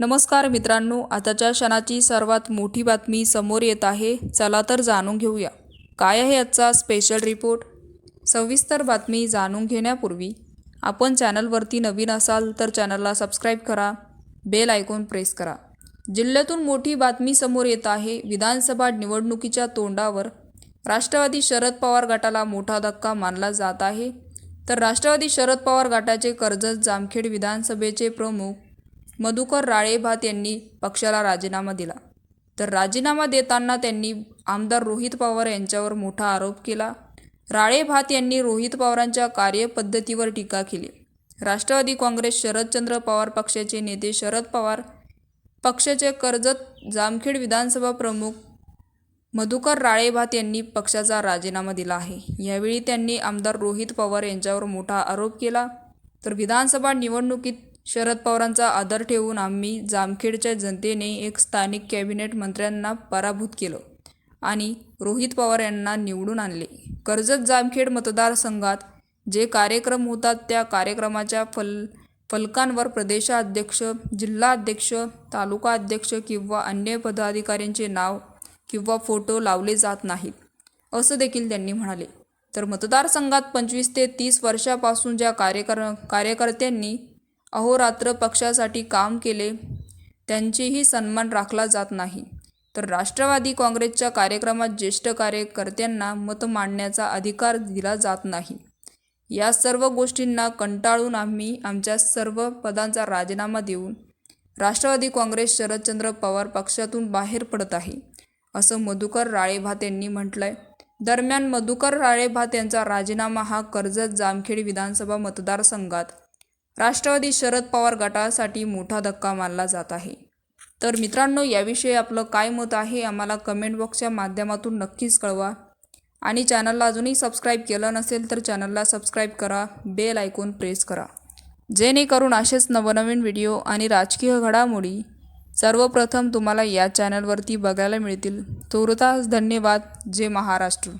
नमस्कार मित्रांनो आताच्या क्षणाची सर्वात मोठी बातमी समोर येत आहे. चला तर जाणून घेऊया. काय आहे आजचा स्पेशल रिपोर्ट सविस्तर बातमी जाणून घेण्यापूर्वी आपण चॅनलवरती नवीन असाल तर चॅनलला सबस्क्राईब करा. बेल आयकॉन प्रेस करा. जिल्ह्यातून मोठी बातमी समोर येत आहे. विधानसभा निवडणुकीच्या तोंडावर राष्ट्रवादी शरद पवार गटाला मोठा धक्का मानला जात आहे. तर राष्ट्रवादी शरद पवार गटाचे कर्जत जामखेड विधानसभेचे प्रमुख मधुकर राळेभात यांनी पक्षाला राजीनामा दिला. तर राजीनामा देताना त्यांनी आमदार रोहित पवार यांच्यावर मोठा आरोप केला. राळेभात यांनी रोहित पवारांच्या कार्यपद्धतीवर टीका केली. राष्ट्रवादी काँग्रेस शरदचंद्र पवार पक्षाचे नेते शरद पवार पक्षाचे कर्जत जामखेड विधानसभा प्रमुख मधुकर राळेभात यांनी पक्षाचा राजीनामा दिला आहे. यावेळी त्यांनी आमदार रोहित पवार यांच्यावर मोठा आरोप केला. तर विधानसभा निवडणुकीत शरद पवारांचा आदर ठेवून आम्ही जामखेडच्या जनतेने एक स्थानिक कॅबिनेट मंत्र्यांना पराभूत केलं आणि रोहित पवार यांना निवडून आणले. कर्जत जामखेड मतदारसंघात जे कार्यक्रम होतात त्या कार्यक्रमाच्या फल फलकांवर प्रदेशाध्यक्ष जिल्हाध्यक्ष तालुका अध्यक्ष किंवा अन्य पदाधिकाऱ्यांचे नाव किंवा फोटो लावले जात नाहीत असं देखील त्यांनी म्हणाले. तर मतदारसंघात पंचवीस ते तीस वर्षापासून ज्या कार्यकर कार्यकर्त्यांनी अहोरात्र पक्षासाठी काम केले त्यांचेही सन्मान राखला जात नाही. तर राष्ट्रवादी काँग्रेसच्या कार्यक्रमात ज्येष्ठ कार्यकर्त्यांना मत मांडण्याचा अधिकार दिला जात नाही. या सर्व गोष्टींना कंटाळून आम्ही आमच्या सर्व पदांचा राजीनामा देऊन राष्ट्रवादी काँग्रेस शरदचंद्र पवार पक्षातून बाहेर पडत आहे असं मधुकर राळेभात यांनी म्हटलंय. दरम्यान मधुकर राळेभात यांचा राजीनामा हा कर्जत जामखेड विधानसभा मतदारसंघात राष्ट्रवादी शरद पवार गटासाठी मोठा धक्का मानला जात आहे. तर मित्रांनो याविषयी आपलं काय मत आहे आम्हाला कमेंट बॉक्सच्या माध्यमातून नक्कीच कळवा. आणि चॅनलला अजूनही सबस्क्राईब केलं नसेल तर चॅनलला सबस्क्राईब करा बेल आयकॉन प्रेस करा. जेणेकरून असेच नवनवीन व्हिडिओ आणि राजकीय घडामोडी सर्वप्रथम तुम्हाला या चॅनलवरती बघायला मिळतील. तुर्तास धन्यवाद. जय महाराष्ट्र.